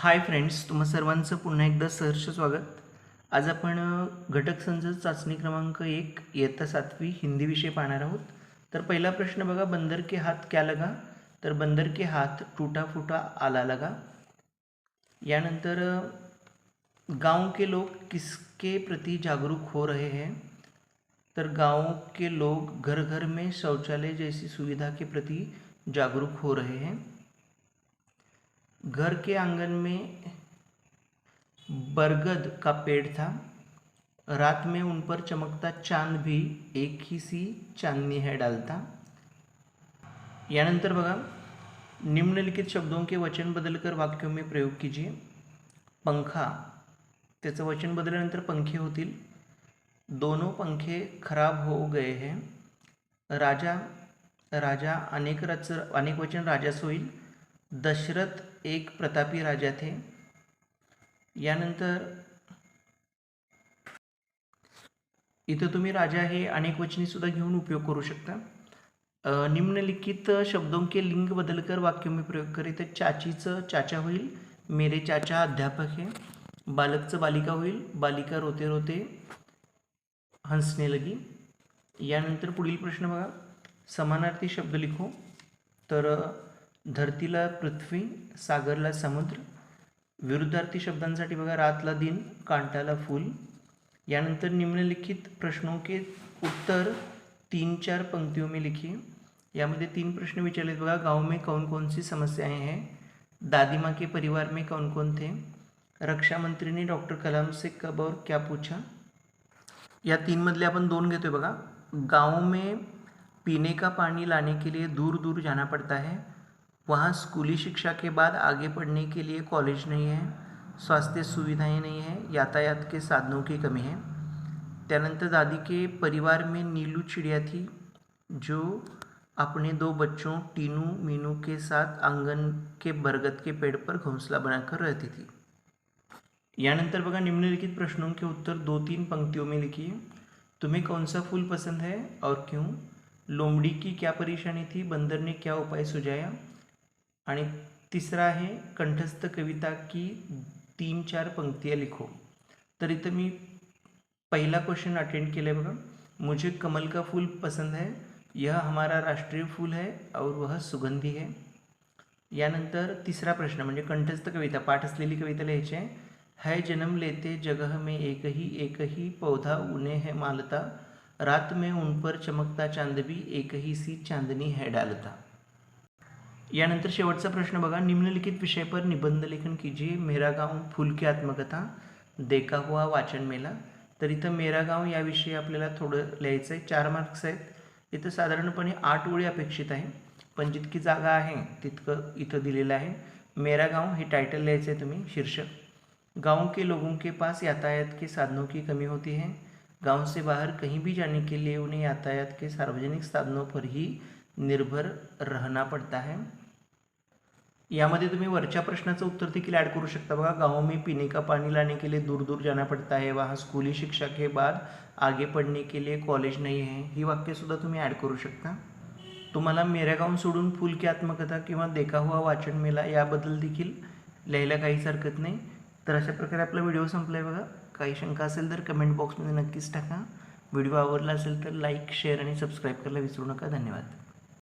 Hi friends तुम्हा सर्वांचं पुन्हा एकदा सहर्ष स्वागत. आज आपण घटक संच चाचणी क्रमांक एक इयत्ता सातवी हिंदी विषय पाहणार आहोत. तर पहिला प्रश्न बघा बंदर के हात क्या लगा? तर बंदर के हात टूटा फुटा आला लगा. यानंतर गाव के लोग किसके प्रति जागरूक हो रहे हैं? तर गाव के लोग घर घर में शौचालय जैसी सुविधा के प्रति जागरूक हो रहे हैं। घर के आँगन में बरगद का पेड़ था। रात में उन पर चमकता चाँद भी एक ही सी चांदनी है डालता। यानंतर बघा, निम्नलिखित शब्दों के वचन बदलकर वाक्यों में प्रयोग कीजिए। पंखा, त्याचं वचन बदलल्यानंतर पंखे होतील। दोनों पंखे खराब हो गए हैं। राजा राजा अनेक रच, अनेक वचन राजास होईल दशरथ एक प्रतापी राजा थे. यानंतर इथं तुम्ही राजा हे अनेक वचनी सुद्धा घेऊन उपयोग करू शकता. निम्नलिखित शब्दों के लिंग बदलकर वाक्य में प्रयोग करे तर चाचीचं चाचा होईल मेरे चाचा अध्यापक हे बालकचं बालिका होईल बालिका रोते रोते हंसने लगी. यानंतर पुढील प्रश्न बघा. समानार्थी शब्द लिखो. तर धरतीला पृथ्वी सागरला समुद्र विरुद्धार्थी शब्दांसाठी बघा रातला दिन कांटाला फूल. यानंतर निम्नलिखित प्रश्नों के उत्तर तीन चार पंक्तियों में लिखिए यामध्ये तीन प्रश्न विचारले बघा. गाँव में कौन कौन सी समस्याएं हैं? दादी माँ के परिवार में कौन कौन थे? रक्षा मंत्री ने डॉक्टर कलाम से कब और क्या पूछा? या तीन मधले आपण दोन घेतोय बघा. गाँव में पीने का पानी लाने के लिए दूर दूर जाना पड़ता है. वहाँ स्कूली शिक्षा के बाद आगे पढ़ने के लिए कॉलेज नहीं है, स्वास्थ्य सुविधाएँ नहीं है, यातायात के साधनों की कमी है। त्यानंतर दादी के परिवार में नीलू चिड़िया थी, जो अपने दो बच्चों टीनू मीनू के साथ आँगन के बरगद के पेड़ पर घोंसला बनाकर रहती थी। यानंतर बघा निम्नलिखित प्रश्नों के उत्तर दो तीन पंक्तियों में लिखिए, तुम्हें कौन सा फूल पसंद है और क्यों? लोमड़ी की क्या परेशानी थी? बंदर ने क्या उपाय सुझाया? आणि तिसरा आहे कंठस्थ कविता की तीन चार पंक्तियाँ लिखो. तर इथं मी पहिला क्वेश्चन अटेंड केला आहे बघा. मुझे कमल का फूल पसंद है यह हमारा राष्ट्रीय फूल है और वह सुगंधी है. यानंतर तिसरा प्रश्न म्हणजे कंठस्थ कविता पाठ असलेली कविता लिहायची आहे. है जन्म लेते जगह में एक ही एक ही पौधा उन्हें है मालता. रात में उन पर चमकता चांद भी एक ही सी चांदनी है डालता. यानंतर शेवटचा प्रश्न बघा. निम्नलिखित विषय पर निबंध लेखन कीजिए. मेरा गाव फुलकी आत्मकथा. देखा हुआ वाचन मेला. तर इथं मेरा गाव याविषयी आपल्याला थोडं लिहायचं आहे चार मार्क्स आहेत. इथं साधारणपणे आठ ओळी अपेक्षित आहे. पण जितकी जागा आहे तितकं इथं दिलेलं आहे. मेरा गाव हे टायटल लिहायचं आहे तुम्ही शीर्षक. गाव के लोगों के पास यातायात के साधनों की कमी होती है. गाव से बाहर कहीं भी जाने के लिए उन्हें यातायात के सार्वजनिक साधनों पर ही निर्भर रहना पड़ता है. यामध्ये तुम्ही वरच्या प्रश्नाचं उत्तर देखील ॲड करू शकता बघा. गाँव में पीने का पानी लाने के लिए दूर दूर जाना पड़ता है. वहाँ स्कूली शिक्षा के बाद आगे पढ़ने के लिए कॉलेज नाही आहे ही वाक्यसुद्धा तुम्ही ॲड करू शकता. तुम्हाला मेऱ्या गाव सोडून फुल की आत्मकथा किंवा देखा हुआ वाचन मेला याबद्दल देखील लिहायला काहीच हरकत नाही. तर अशा प्रकारे आपला व्हिडिओ संपला आहे बघा. काही शंका असेल तर कमेंट बॉक्समध्ये नक्कीच टाका. व्हिडिओ आवडला असेल तर लाईक शेअर आणि सबस्क्राईब करायला विसरू नका. धन्यवाद.